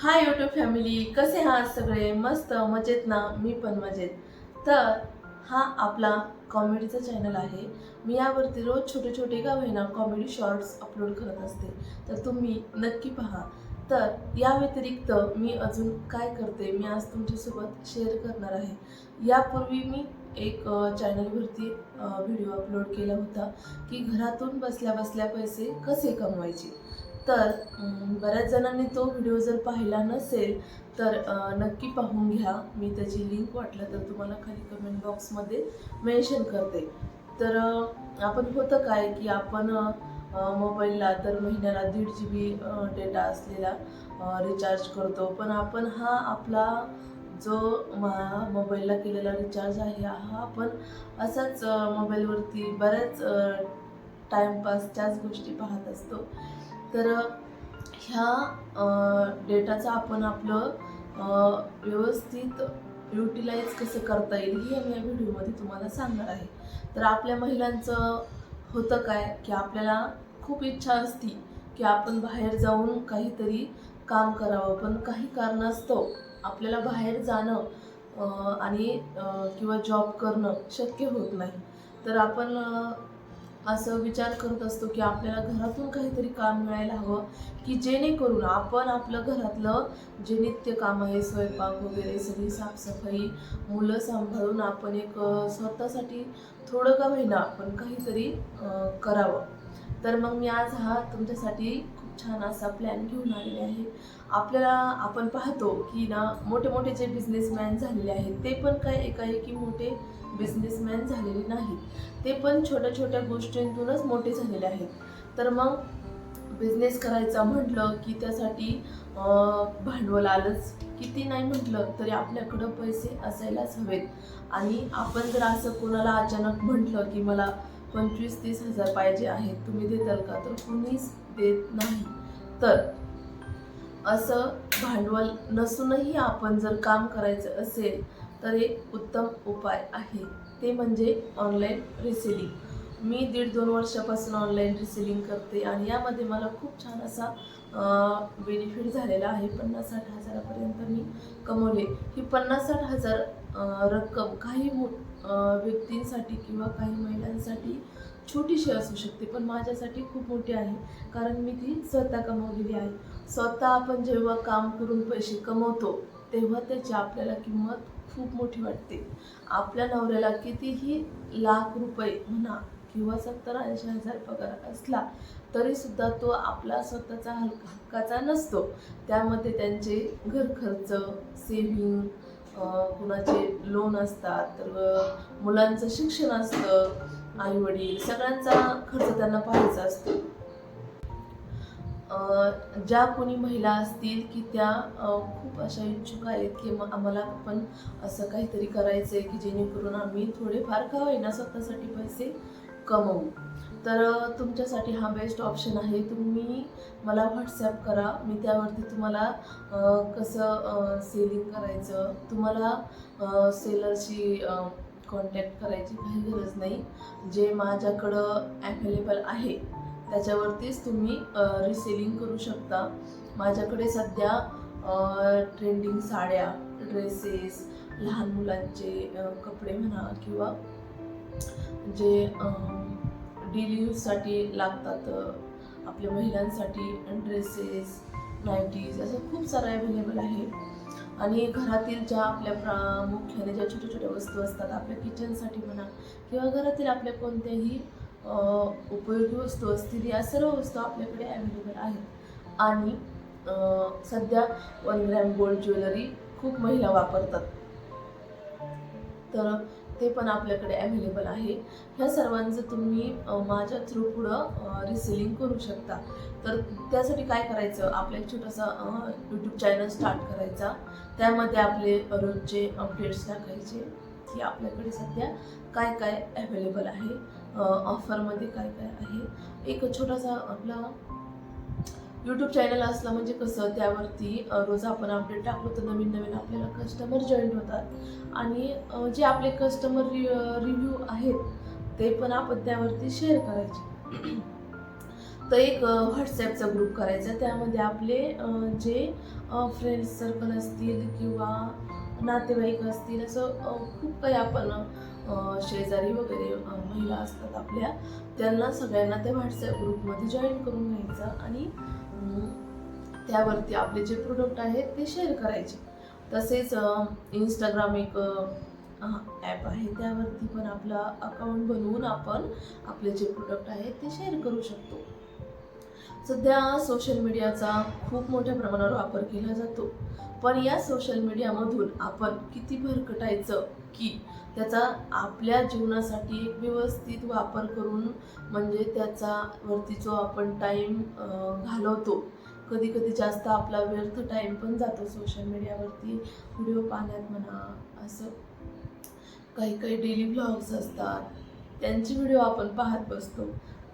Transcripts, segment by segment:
Hi YouTube family कसे आहात सगळे? मस्त मजेत ना? मी पण मजेत. तर हा आपला कॉमेडीचा चॅनल आहे. मी यावरती रोज छोटे छोटे का होईना कॉमेडी शॉर्ट्स अपलोड करत असते. तर तुम्ही नक्की पहा. तर या व्यतिरिक्त मी अजून काय करते? मी आज तुमच्यासोबत शेअर करणार आहे. यापूर्वी मी एक चॅनलवरती व्हिडिओ अपलोड केला होता की घरातून बसल्या बसल्या पैसे कसे कमवायचे? तर बऱ्याच जणांनी तो व्हिडिओ जर पाहिला नसेल तर नक्की पाहून घ्या. मी त्याची लिंक वाटलं तर तुम्हाला खाली कमेंट बॉक्समध्ये मेन्शन करते. तर आपण होतं काय की आपण मोबाईलला दर महिन्याला दीड जी बी डेटा असलेला रिचार्ज करतो. पण आपण हा आपला जो मा- मोबाईलला केलेला रिचार्ज आहे हा आपण असाच मोबाईलवरती बऱ्याच अ, टाईमपासच्याच गोष्टी पाहत असतो. तर ह्या डेटाचं डेटाचा आपण आपलं व्यवस्थित युटिलाइज कसं करता येईल हे आम्ही या व्हिडिओमध्ये तुम्हाला सांगणार आहे. तर आपल्या महिलांचं होतं काय की आपल्याला खूप इच्छा असती की आपण बाहेर जाऊन काहीतरी काम करावं. पण काही कारणास्तव आपल्याला बाहेर जाणं आणि किंवा जॉब करणं शक्य होत नाही. तर आपण असं विचार करत असतो की आपल्याला घरातून काहीतरी काम मिळायला हवं की जेणेकरून आपण आपलं घरातलं जे नित्य काम आहे स्वयंपाक वगैरे सगळी साफसफाई मुलं सांभाळून आपण एक स्वतःसाठी थोडं का होईना आपण काहीतरी करावं. तर मग मी आज हा तुमच्यासाठी खूप छान असा प्लॅन घेऊन आलेले आहे. आपल्याला आपण पाहतो की ना मोठे मोठे जे बिझनेसमॅन झालेले आहेत ते पण काय एकाएकी मोठे बिझनेसमॅन झालेले नाहीत. ते पण छोट्या छोट्या गोष्टींतूनच मोठे झालेले आहेत. तर मग बिझनेस करायचा म्हटलं की त्यासाठी भांडवल आलंच. किती नाही म्हटलं तरी आपल्याकडं पैसे असायलाच हवेत. आणि आपण जर असं कोणाला अचानक म्हटलं की मला पंचवीस तीस हजार पाहिजे आहेत तुम्ही देताल का? तर कुणीच देत नाही. तर असं भांडवल नसूनही आपण जर काम करायचं असेल तर एक उत्तम उपाय आहे. ते म्हणजे ऑनलाईन रिसेलिंग मी दीड दोन वर्षापासून ऑनलाईन रिसेलिंग करते आणि यामध्ये मला खूप छान असा बेनिफिट झालेला आहे. पन्नास साठ हजारापर्यंत मी कमवले. ही पन्नास साठ हजार रक्कम काही व्यक्तींसाठी किंवा काही महिलांसाठी छोटीशी असू शकते पण माझ्यासाठी खूप मोठी आहे. कारण मी ती स्वतः कमावलेली आहे. स्वतः आपण जेव्हा काम करून पैसे कमवतो तेव्हा त्याची आपल्याला किंमत खूप मोठी वाटते. आपल्या नवऱ्याला कितीही लाख रुपये म्हणा किंवा सत्तर ऐंशी हजार पगार असला तरीसुद्धा तो आपला स्वतःचा हलका हक्काचा नसतो. त्यामध्ये त्यांचे घर खर्च सेव्हिंग कुणाचे लोन असतात तर मुलांचं शिक्षण असतं आई वडील सगळ्यांचा खर्च त्यांना पाहायचा असतो. ज्या कोणी महिला असतील की त्या खूप अशा इच्छुक आहेत की मग आम्हाला पण असं काहीतरी करायचं आहे की जेणेकरून आम्ही थोडेफार का होईना स्वतःसाठी पैसे कमवू. तर तुमच्यासाठी हा बेस्ट ऑप्शन आहे. तुम्ही मला व्हॉट्सॲप करा. मी त्यावरती तुम्हाला कसं सेलिंग करायचं तुम्हाला सेलरशी कॉन्टॅक्ट करायची काही गरज नाही. जे माझ्याकडं ॲव्हेलेबल आहे त्याच्यावरतीच तुम्ही रिसेलिंग करू शकता. माझ्याकडे सध्या ट्रेंडिंग साड्या ड्रेसेस लहान मुलांचे कपडे म्हणा किंवा जे डेली यूजसाठी लागतात आपल्या महिलांसाठी ड्रेसेस नाईटीज असं खूप सारं अवेलेबल आहे. आणि घरातील ज्या आपल्या प्रामुख्याने ज्या छोट्या छोट्या वस्तू असतात आपल्या किचनसाठी म्हणा किंवा घरातील आपल्या कोणत्याही उपयोगी वस्तू असतील या सर्व वस्तू आपल्याकडे अवेलेबल आहेत. आणि सध्या वन ग्रॅम गोल्ड ज्वेलरी खूप महिला वापरतात. तर ते पण आपल्याकडे अवेलेबल आहे. ह्या सर्वांचं तुम्ही माझ्या थ्रू पुढं रिसेलिंग करू शकता. तर त्यासाठी काय करायचं? आपला एक छोटासा यूट्यूब चॅनल स्टार्ट करायचा. त्यामध्ये आपले रोजचे अपडेट्स टाकायचे की आपल्याकडे सध्या काय काय अवेलेबल आहे. ऑफरमध्ये काय काय आहे. एक छोटासा आपला यूट्यूब चॅनल असला म्हणजे कसं त्यावरती रोज आपण अपडेट टाकलो तर नवीन नवीन आपल्याला कस्टमर जॉईन होतात. आणि जे आपले कस्टमर रि रिव्ह्यू आहेत ते पण आपण त्यावरती शेअर करायचे. तर एक व्हॉट्सॲपचा ग्रुप करायचा. त्यामध्ये आपले जे फ्रेंड्स सर्कल असतील किंवा नातेवाईक असतील असं खूप काही आपण शेजारी वगैरे महिला असतात आपल्या त्यांना सगळ्यांना त्या व्हॉट्सॲप ग्रुपमध्ये जॉईन करून घ्यायचं. आणि त्यावरती आपले जे प्रोडक्ट आहेत ते शेअर करायचे. तसेच इंस्टाग्राम एक ॲप आहे. त्यावरती पण आपला अकाउंट बनवून आपण आपले जे प्रोडक्ट आहेत ते शेअर करू शकतो. सध्या सोशल मीडियाचा खूप मोठ्या प्रमाणावर वापर केला जातो. पण या सोशल मीडियामधून आपण किती भरकटायचं की त्याचा आपल्या जीवनासाठी एक व्यवस्थित वापर करून म्हणजे त्याचा वरती जो आपण टाईम घालवतो कधी कधी जास्त आपला व्यर्थ टाईम पण जातो सोशल मीडियावरती व्हिडिओ पाहण्यात म्हणा असं. काही काही डेली ब्लॉग्स असतात. त्यांचे व्हिडिओ आपण पाहत बसतो.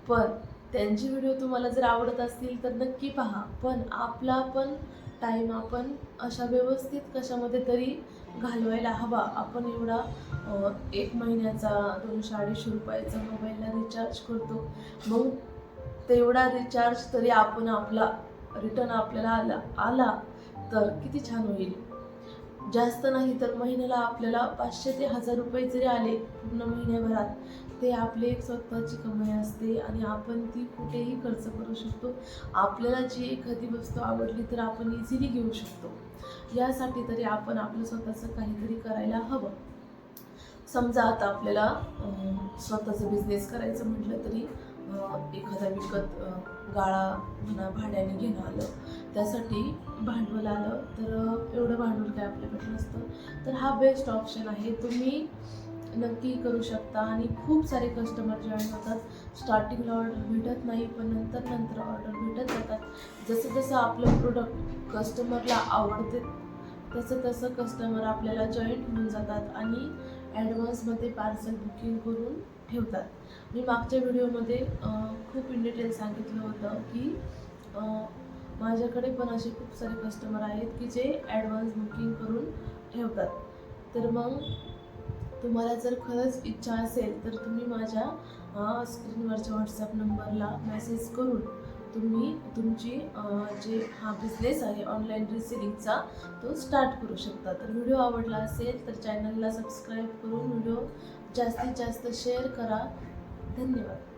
पण त्यांची व्हिडिओ तुम्हाला जर आवडत असतील तर नक्की पहा. पण आपला पण टाईम आपण अशा व्यवस्थित कशामध्ये तरी घालवायला हवा. आपण एवढा एक महिन्याचा दोनशे अडीचशे रुपयाचा मोबाईलला रिचार्ज करतो. मग तेवढा रिचार्ज तरी आपण आपला रिटर्न आपल्याला आला आला तर किती छान होईल. जास्त नाही तर महिन्याला आपल्याला पाचशे ते हजार रुपये जरी आले पूर्ण महिन्याभरात ते आपली एक स्वतःची कमाई असते आणि आपण ती कुठेही खर्च करू शकतो. आपल्याला जी एखादी वस्तू आवडली तर आपण इझिली घेऊ शकतो. यासाठी तरी आपण आपलं स्वतःचं काहीतरी करायला हवं. समजा आता आपल्याला स्वतःचं बिझनेस करायचं म्हटलं तरी एखादा विकत गाळा म्हणा भाड्याने घेणं आलं त्यासाठी भांडवल आलं तर एवढं भांडवल काय आपल्याकडे नसतं. तर हा बेस्ट ऑप्शन आहे. तुम्ही नक्की करू शकता. आणि खूप सारे कस्टमर जॉईन होतात स्टार्टिंगला ऑर्डर भेटत नाही पण नंतर नंतर ऑर्डर भेटत जातात. जसं जसं आपलं प्रोडक्ट कस्टमरला आवडते तसं तसं कस्टमर आपल्याला जॉईन होऊन जातात आणि ॲडव्हान्समध्ये पार्सल बुकिंग करून ठेवतात. मी मागच्या व्हिडिओमध्ये खूप इन डिटेल सांगितलं होतं की माझ्याकडे पण असे खूप सारे कस्टमर आहेत की जे ॲडव्हान्स बुकिंग करून ठेवतात. तर मग तुम्हाला जर खरंच इच्छा असेल तर तुम्ही माझ्या स्क्रीनवरच्या व्हॉट्सअप नंबरला मेसेज करून तुम्ही तुमची जे हा बिझनेस आहे ऑनलाईन रिसिलिंगचा तो स्टार्ट करू शकता. तर व्हिडिओ आवडला असेल तर चॅनलला सबस्क्राईब करून व्हिडिओ जास्तीत जास्त शेअर करा. धन्यवाद.